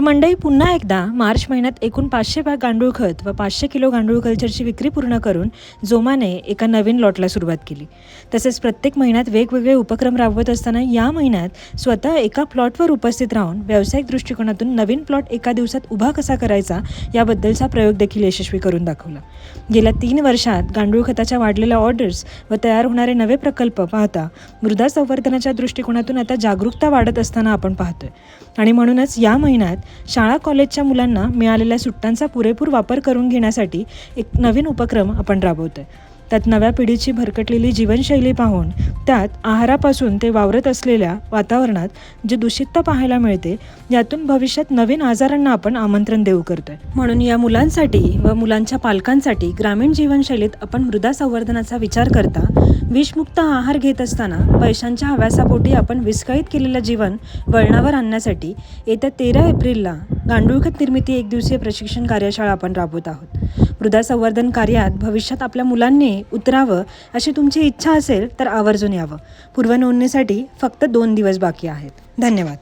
तर मंडई पुन्हा एकदा मार्च महिन्यात एकूण पाचशे बॅग गांडूळ खत व पाचशे किलो गांडूळ कल्चरची विक्री पूर्ण करून जोमाने एका नवीन लॉटला सुरुवात केली. तसेच प्रत्येक महिन्यात वेगवेगळे उपक्रम राबवत असताना या महिन्यात स्वतः एका प्लॉटवर उपस्थित राहून व्यावसायिक दृष्टिकोनातून नवीन प्लॉट एका दिवसात उभा कसा करायचा याबद्दलचा प्रयोग देखील यशस्वी करून दाखवला. गेल्या तीन वर्षात गांडूळ खताच्या वाढलेल्या ऑर्डर्स व तयार होणारे नवे प्रकल्प पाहता मृदा संवर्धनाच्या दृष्टिकोनातून आता जागरूकता वाढत असताना आपण पाहतोय. आणि म्हणूनच या महिन्यात शाळा कॉलेजच्या मुलांना मिळालेल्या सुट्ट्यांचा पुरेपूर वापर करून घेण्यासाठी एक नवीन उपक्रम आपण राबवतोय. त्यात नव्या पिढीची भरकटलेली जीवनशैली पाहून त्यात आहारापासून ते वावरत असलेल्या वातावरणात जी दूषितता पाहायला मिळते यातून भविष्यात नवीन आजारांना आपण आमंत्रण देऊ करतोय. म्हणून या मुलांसाठी व मुलांच्या पालकांसाठी ग्रामीण जीवनशैलीत आपण मृदा संवर्धनाचा विचार करता विषमुक्त आहार घेत असताना पैशांच्या हव्यासापोटी आपण विस्कळीत केलेलं जीवन वळणावर आणण्यासाठी येत्या तेरा एप्रिलला गांडूळखत निर्मिती एक दिवसीय प्रशिक्षण कार्यशाळा आपण राबवत आहोत. मृदा संवर्धन कार्यात भविष्यात आपल्या मुलांनी उतरावं अशी तुमची इच्छा असेल तर आवर्जून यावं. पूर्वनोंदणीसाठी फक्त दोन दिवस बाकी आहेत. धन्यवाद.